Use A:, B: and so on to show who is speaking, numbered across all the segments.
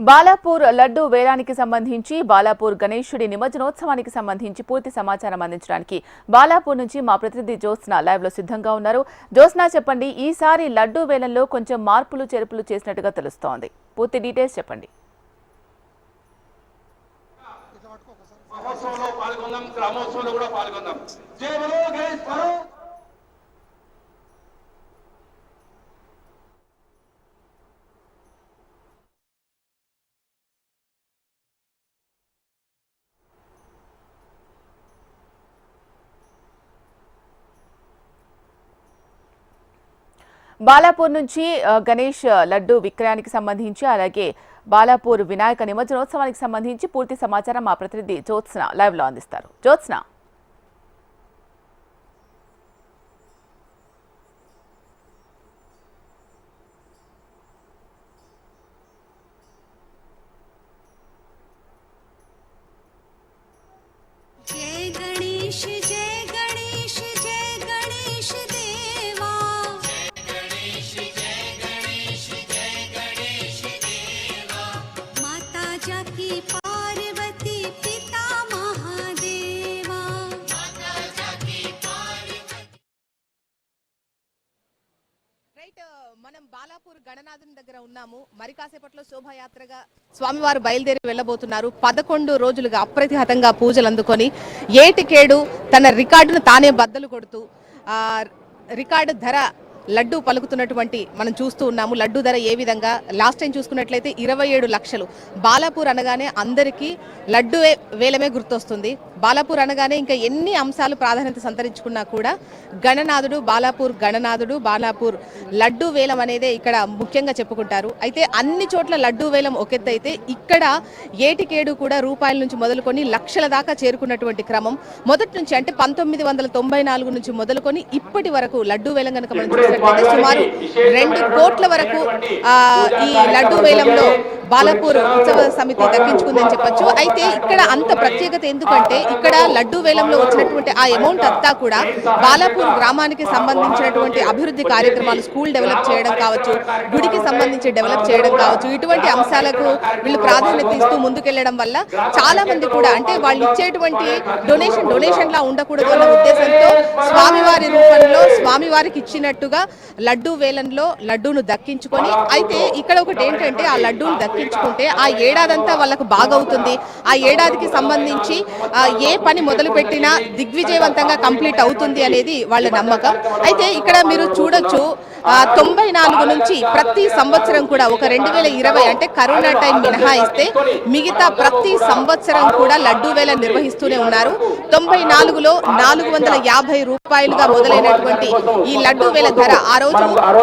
A: బాలాపూర్ లడ్డు వేలానికి సంబంధించి బాలాపూర్ గణేశుడి నిమజ్జనోత్సవానికి సంబంధించి పూర్తి సమాచారం అందించడానికి బాలాపూర్ నుంచి మా ప్రతినిధి జ్యోత్స్న లైవ్లో సిద్ధంగా ఉన్నారు. జ్యోత్స్న చెప్పండి ఈసారి లడ్డు వేలంలో కొంచెం మార్పులు చేర్పులు చేసినట్టుగా తెలుస్తోంది. పూర్తి డీటెయిల్స్ చెప్పండి.
B: మహోత్సవంలో పాల్గొందాం గ్రామోత్సవంలో కూడా పాల్గొందాం.
A: బాలాపూర్ నుంచి గణేష్ లడ్డు విక్రయానికి సంబంధించి అలాగే బాలాపూర్ వినాయక నిమజ్జనోత్సవానికి సంబంధించి పూర్తి సమాచారం మా ప్రతినిధి జ్యోత్స్న లైవ్లో అందిస్తారు. జ్యోత్స్న.
C: ఉన్నాము మరి కాసేపట్లో శోభాయాత్రగా స్వామివారు బయలుదేరి వెళ్ళబోతున్నారు. పదకొండు రోజులుగా అప్రతిహతంగా పూజలు అందుకొని ఏటికేడు తన రికార్డును తానే బద్దలు కొడుతూ ఆ రికార్డు ధర లడ్డు పలుకుతున్నటువంటి మనం చూస్తూ ఉన్నాము. లడ్డు ధర ఏ విధంగా? లాస్ట్ టైం చూసుకున్నట్లయితే ఇరవై ఏడు లక్షలు. బాలాపూర్ అనగానే అందరికీ లడ్డు వేలమే గుర్తొస్తుంది. బాలాపూర్ అనగానే ఇంకా ఎన్ని అంశాలు ప్రాధాన్యత సంతరించుకున్నా కూడా గణనాథుడు బాలాపూర్ గణనాథుడు బాలాపూర్ లడ్డు వేలం అనేదే ఇక్కడ ముఖ్యంగా చెప్పుకుంటారు. అయితే అన్ని చోట్ల లడ్డు వేలం ఒకెత్తైతే ఇక్కడ ఏటికేడు కూడా రూపాయల నుంచి మొదలుకొని లక్షల దాకా చేరుకున్నటువంటి క్రమం. మొదటి నుంచి అంటే పంతొమ్మిది వందల తొంభై నాలుగు నుంచి మొదలుకొని ఇప్పటి వరకు లడ్డు వేలం కనుక మనం చూసినట్లయితే సుమారు రెండు కోట్ల వరకు ఈ లడ్డు వేలంలో బాలాపూర్ ఉత్సవ సమితి దక్కించుకుందని చెప్పొచ్చు. అయితే ఇక్కడ అంత ప్రత్యేకత ఎందుకంటే ఇక్కడ లడ్డు వేలంలో వచ్చినటువంటి ఆ అమౌంట్ అంతా కూడా బాలాపూర్ గ్రామానికి సంబంధించినటువంటి అభివృద్ధి కార్యక్రమాలు స్కూల్ డెవలప్ చేయడం కావచ్చు గుడికి సంబంధించి డెవలప్ చేయడం కావచ్చు. ఇటువంటి అంశాలకు వీళ్ళు ప్రాధాన్యత ఇస్తూ ముందుకెళ్ళడం వల్ల చాలా మంది కూడా అంటే వాళ్ళు ఇచ్చేటువంటి డొనేషన్ డొనేషన్ లా ఉండకూడదు అన్న ఉద్దేశంతో స్వామివారి రూపంలో స్వామివారికి ఇచ్చినట్టుగా లడ్డు వేలంలో లడ్డూను దక్కించుకొని అయితే ఇక్కడ ఒకటి ఏంటంటే ఆ లడ్డూను దక్కించుకుంటే ఆ ఏడాదంతా వాళ్ళకు బాగవుతుంది. ఆ ఏడాదికి సంబంధించి ఏ పని మొదలు పెట్టినా దిగ్విజయవంతంగా కంప్లీట్ అవుతుంది అనేది వాళ్ళ నమ్మకం. అయితే ఇక్కడ మీరు చూడొచ్చు తొంభై నాలుగు నుంచి ప్రతి సంవత్సరం కూడా ఒక రెండు వేల ఇరవై అంటే కరోనా టైం మినహాయిస్తే మిగతా ప్రతి సంవత్సరం కూడా లడ్డూ వేల నిర్వహిస్తూనే ఉన్నారు. తొంభై నాలుగులో నాలుగు వందల యాభై రూపాయలుగా మొదలైనటువంటి ఈ లడ్డు వేల ధర ఆ రోజు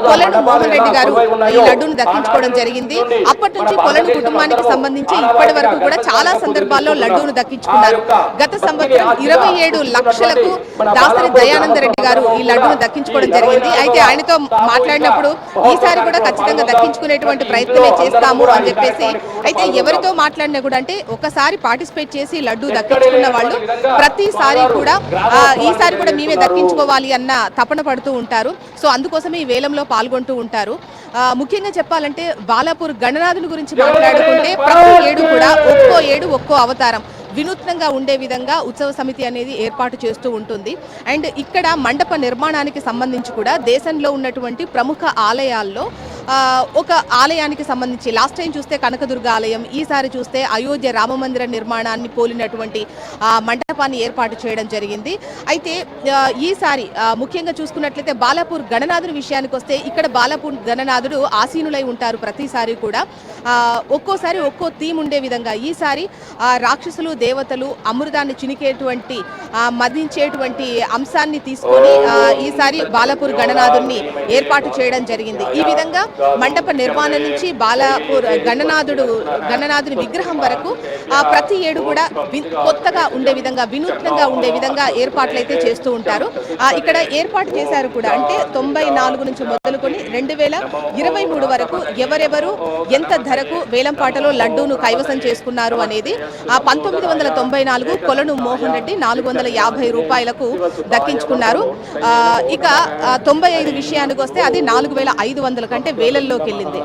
C: కొలను మోహన్ రెడ్డి గారు ఈ లడ్డూను దక్కించుకోవడం జరిగింది. అప్పటి నుంచి కొలను కుటుంబానికి సంబంధించి ఇప్పటి వరకు కూడా చాలా సందర్భాల్లో లడ్డూను దక్కించుకున్నారు. గత సంవత్సరం ఇరవై ఏడు లక్షలకు దాసరి దయానంద రెడ్డి గారు ఈ లడ్డూను దక్కించుకోవడం జరిగింది. అయితే ఆయనతో మాట్లాడినప్పుడు ఈసారి కూడా ఖచ్చితంగా దక్కించుకునేటువంటి ప్రయత్నమే చేస్తాము అని చెప్పేసి అయితే ఎవరితో మాట్లాడినా కూడా అంటే ఒకసారి పార్టిసిపేట్ చేసి లడ్డు దక్కించుకున్న వాళ్ళు ప్రతిసారి కూడా ఈసారి కూడా మేమే దక్కించుకోవాలి అన్న తపన పడుతూ ఉంటారు. సో అందుకోసమే ఈ వేలంలో పాల్గొంటూ ఉంటారు. ముఖ్యంగా చెప్పాలంటే బాలాపూర్ గణనాథుని గురించి మాట్లాడుకుంటే ప్రతి ఏడు కూడా ఒక్కో ఏడు ఒక్కో అవతారం. వినూత్నంగా ఉండే విధంగా ఉత్సవ సమితి అనేది ఏర్పాటు చేస్తూ ఉంటుంది. అండ్ ఇక్కడ మండప నిర్మాణానికి సంబంధించి కూడా దేశంలో ఉన్నటువంటి ప్రముఖ ఆలయాల్లో ఒక ఆలయానికి సంబంధించి లాస్ట్ టైం చూస్తే కనకదుర్గ ఆలయం ఈసారి చూస్తే అయోధ్య రామ మందిర నిర్మాణాన్ని పోలినటువంటి మండపాన్ని ఏర్పాటు చేయడం జరిగింది. అయితే ఈసారి ముఖ్యంగా చూసుకున్నట్లయితే బాలాపూర్ గణనాథుని విషయానికి వస్తే ఇక్కడ బాలాపూర్ గణనాథుడు ఆసీనులై ఉంటారు ప్రతిసారి కూడా. ఒక్కోసారి ఒక్కో థీమ్ ఉండే విధంగా ఈసారి రాక్షసులు దేవతలు అమృతాన్ని చినికేటువంటి మదించేటువంటి అంశాన్ని తీసుకొని ఈసారి బాలాపూర్ గణనాథుని ఏర్పాటు చేయడం జరిగింది. ఈ విధంగా మండప నిర్మాణం నుంచి బాలాపూర్ గణనాథుడు గణనాథుని విగ్రహం వరకు ఆ, ప్రతి ఏడు కూడా కొత్తగా ఉండే విధంగా వినూత్నంగా ఉండే విధంగా ఏర్పాట్లు అయితే చేస్తూ ఉంటారు. ఆ, ఇక్కడ ఏర్పాటు చేశారు కూడా అంటే తొంభై నాలుగు నుంచి మొదలుకొని రెండు వేల ఇరవై మూడు వరకు ఎవరెవరు ఎంత ధరకు వేలంపాటలో లడ్డూను కైవసం చేసుకున్నారు అనేది ఆ పంతొమ్మిది వందల తొంభై నాలుగు కొలను మోహన్ రెడ్డి నాలుగు వందల యాభై రూపాయలకు దక్కించుకున్నారు. ఆ, ఇక తొంభై ఐదు విషయానికి వస్తే అది నాలుగు వేల ఐదు వందల కంటే వేలల్లోకి వెళ్ళింది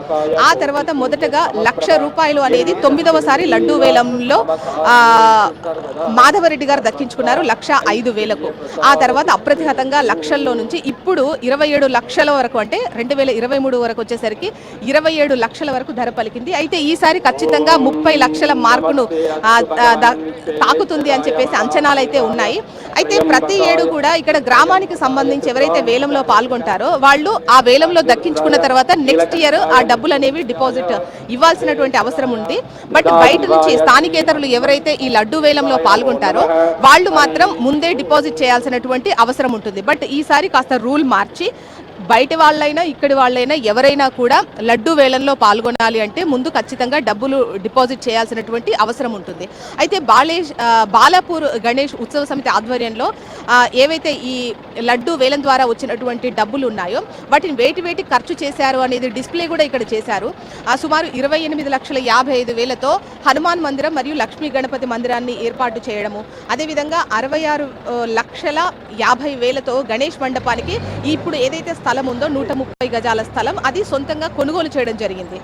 C: ఆ తర్వాత మొదటగా లక్ష రూపాయలు అనేది తొమ్మిదవసారి లడ్డూ వేలంలో మాధవరెడ్డి గారు దక్కించుకున్నారు లక్ష ఐదు వేలకు. ఆ తర్వాత అప్రతిహతంగా లక్షల్లో నుంచి ఇప్పుడు ఇరవై ఏడు లక్షల వరకు అంటే రెండు వేల ఇరవై మూడు వరకు వచ్చేసరికి ఇరవై ఏడు లక్షల వరకు ధర పలికింది. అయితే ఈసారి ఖచ్చితంగా ముప్పై లక్షల మార్కును తాకుతుంది అని చెప్పేసి అంచనాలు అయితే ఉన్నాయి. అయితే ప్రతి ఏడు కూడా ఇక్కడ గ్రామానికి సంబంధించి ఎవరైతే వేలంలో పాల్గొంటారో వాళ్ళు ఆ వేలంలో దక్కించుకున్న తర్వాత నెక్స్ట్ ఇయర్ ఆ డబ్బులు అనేవి డిపాజిట్ ఇవ్వాల్సినటువంటి అవసరం ఉంది. బట్ బయట నుంచి స్థానికేతరులు ఎవరైతే ఈ లడ్డు వేలంలో పాల్గొంటారో వాళ్ళు మాత్రం ముందే డిపాజిట్ చేయాల్సినటువంటి అవసరం ఉంటుంది. బట్ ఈసారి కాస్త రూల్ మార్చి బయట వాళ్ళైనా ఇక్కడి వాళ్ళైనా ఎవరైనా కూడా లడ్డు వేలంలో పాల్గొనాలి అంటే ముందు ఖచ్చితంగా డబ్బులు డిపాజిట్ చేయాల్సినటువంటి అవసరం ఉంటుంది. అయితే బాలేష్ బాలాపూర్ గణేష్ ఉత్సవ సమితి ఆధ్వర్యంలో ఏవైతే ఈ లడ్డు వేలం ద్వారా వచ్చినటువంటి డబ్బులు ఉన్నాయో వాటిని వేటి వేటి ఖర్చు చేశారు అనేది డిస్ప్లే కూడా ఇక్కడ చేశారు. ఆ సుమారు ఇరవై ఎనిమిది లక్షల యాభై ఐదు వేలతో హనుమాన్ మందిరం మరియు లక్ష్మీ గణపతి మందిరాన్ని ఏర్పాటు చేయడము. అదేవిధంగా అరవై ఆరు లక్షల యాభై వేలతో గణేష్ మండపానికి ఇప్పుడు ఏదైతే స్థలం ఉందో నూట ముప్పై గజాల స్థలం అది సొంతంగా కొనుగోలు చేయడం జరిగింది.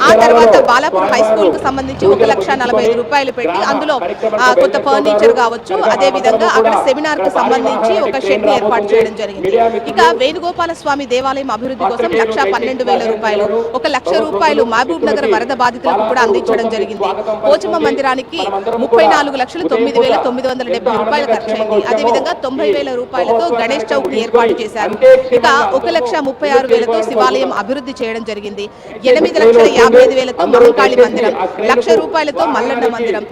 C: ఆ- తర్వాత బాలాపూర్ హై స్కూల్కు సంబంధించి ఒక లక్ష నలభై ఐదు రూపాయలు పెట్టి అందులో ఆ, కొత్త ఫర్నిచర్ కావచ్చు అదే విధంగా అక్కడ సెమినార్కు సంబంధించి ఒక షెడ్ని ఏర్పాటు చేయడం జరిగింది. ఇక వేణుగోపాల స్వామి దేవాలయం అభివృద్ధి కోసం లక్ష పన్నెండు వేల రూపాయలు ఒక లక్ష రూపాయలు మహబూబ్ నగర్ వరద బాధితులకు కూడా అందించడం జరిగింది. పోచమ్మ మందిరానికి ముప్పై నాలుగు లక్షల తొమ్మిది వేల తొమ్మిది వందల డెబ్బై రూపాయలు ఖర్చు అయింది. అదేవిధంగా తొంభై వేల రూపాయలతో గణేష్ చౌక్ని ఏర్పాటు చేశారు. ఇక ఒక లక్ష ముప్పై ఆరు వేలతో శివాలయం అభివృద్ధి చేయడం జరిగింది. ఎనిమిది లక్షల యాభై ఐదు వేలతో మహంకాళి మందిరం. లక్ష రూపాయలతో మల్లన్న మందిరం.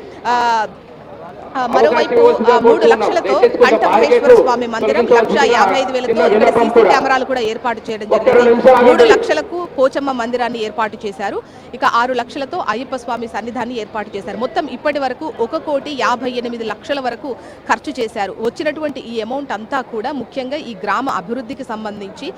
C: మరోవైపు మూడు లక్షలతో కంఠ మహేశ్వర స్వామి మందిరం లక్ష యాభై ఐదు వేలతో ఇక్కడ సీసీ కెమెరాలు కూడా ఏర్పాటు చేయడం జరిగింది. మూడు లక్షలకు పోచమ్మ మందిరాన్ని ఏర్పాటు చేశారు. ఇక ఆరు లక్షలతో అయ్యప్ప స్వామి సన్నిధాన్ని ఏర్పాటు చేశారు. మొత్తం ఇప్పటి వరకు ఒక కోటి యాభై ఎనిమిది లక్షల వరకు ఖర్చు చేశారు. వచ్చినటువంటి ఈ అమౌంట్ అంతా కూడా ముఖ్యంగా ఈ గ్రామ అభివృద్ధికి సంబంధించి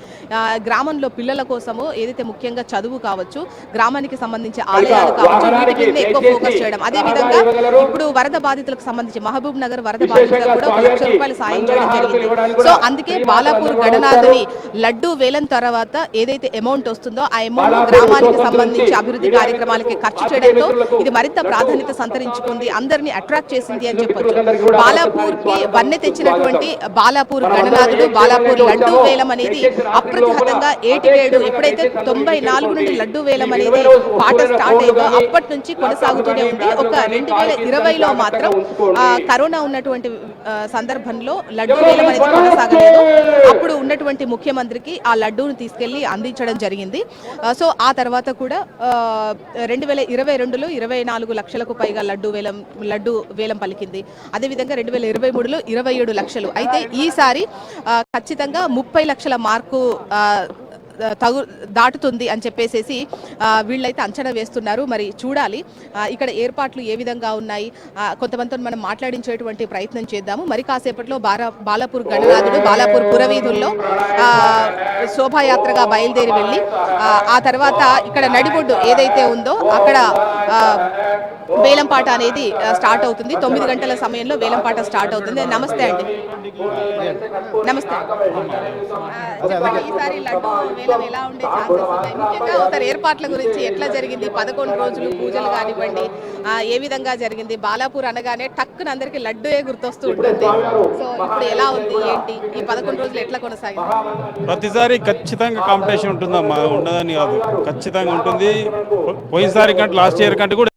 C: గ్రామంలో పిల్లల కోసము ఏదైతే ముఖ్యంగా చదువు కావచ్చు గ్రామానికి సంబంధించి ఆలయాలు కావచ్చు వీటి మీద ఎక్కువ ఫోకస్ చేయడం. అదే విధంగా ఇప్పుడు వరద బాధితులకు సంబంధించి మహబూబ్ నగర్ వరద బాధితులకు కూడా ఒక లక్ష రూపాయలు సాయం చేయడం జరిగింది. సో అందుకే బాలాపూర్ గణనాథుని లడ్డు వేలం తర్వాత ఏదైతే అమౌంట్ వస్తుందో ఆ అమౌంట్ గ్రామానికి సంబంధించి అభివృద్ధి కార్యక్రమాలకి ఖర్చు చేయడంతో ఇది మరింత ప్రాధాన్యత సంతరించుకుంది. అందరినీ అట్రాక్ట్ చేసింది అని చెప్పొచ్చు. బాలాపూర్కి వన్నె తెచ్చినటువంటి బాలాపూర్ గణనాథుడు బాలాపూర్ లడ్డు వేలం అనేది అప్రతిహతంగా ఏటికేడు ఎప్పుడైతే తొంభై నాలుగు నుండి లడ్డు వేలం అనేది పాట స్టార్ట్ అయిందో అప్పటి నుంచి కొనసాగుతూనే ఉంది. ఒక రెండు వేల ఇరవైలో మాత్రం కరోనా ఉన్నటువంటి సందర్భంలో లడ్డు వేలం అనేది కొనసాగలేదు. అప్పుడు ఉన్నటువంటి ముఖ్యమంత్రికి ఆ లడ్డూను తీసుకెళ్ళి అందించడం జరిగింది. సో ఆ తర్వాత కూడా రెండు వేల ఇరవై రెండులో ఇరవై నాలుగు లక్షలకు పైగా లడ్డు వేలం లడ్డు వేలం పలికింది. అదేవిధంగా రెండు వేల ఇరవై మూడులో ఇరవై ఏడు లక్షలు. అయితే ఈసారి ఖచ్చితంగా ముప్పై లక్షల మార్కు తగు దాటుతుంది అని చెప్పేసి వీళ్ళైతే అంచనా వేస్తున్నారు. మరి చూడాలి ఇక్కడ ఏర్పాట్లు ఏ విధంగా ఉన్నాయి. కొంతమందితో మనం మాట్లాడించేటువంటి ప్రయత్నం చేద్దాము. మరి కాసేపట్లో బారా బాలాపూర్ గణనాథుడు బాలాపూర్ పురవీధుల్లో శోభాయాత్రగా బయలుదేరి వెళ్ళి ఆ, తర్వాత ఇక్కడ నడిబొడ్డు ఏదైతే ఉందో అక్కడ వేలంపాట అనేది స్టార్ట్ అవుతుంది. తొమ్మిది గంటల సమయంలో వేలంపాట స్టార్ట్ అవుతుంది. నమస్తే అండి. నమస్తే. చెప్పండి, ఈసారి లడ్డు వేలం ఎలా ఉండే ఛాన్సెస్ ఉన్నాయి ముఖ్యంగా ఒకసారి ఏర్పాట్ల గురించి ఎట్లా జరిగింది? పదకొండు రోజులు పూజలు కానివ్వండి ఆ, ఏ విధంగా జరిగింది? బాలాపూర్ అనగానే టక్కున అందరికి లడ్డూయే గుర్తొస్తూ ఉంటుంది. సో ఇప్పుడు ఎలా ఉంది? ఏంటి? ఈ పదకొండు రోజులు ఎట్లా కొనసాగింది?
D: ప్రతిసారి ఖచ్చితంగా కాంపిటీషన్ ఉంటుందమ్మా. ఉండదని కాదు. ఖచ్చితంగా ఉంటుంది. పోయినసారి కంటే లాస్ట్ ఇయర్ కంటే కూడా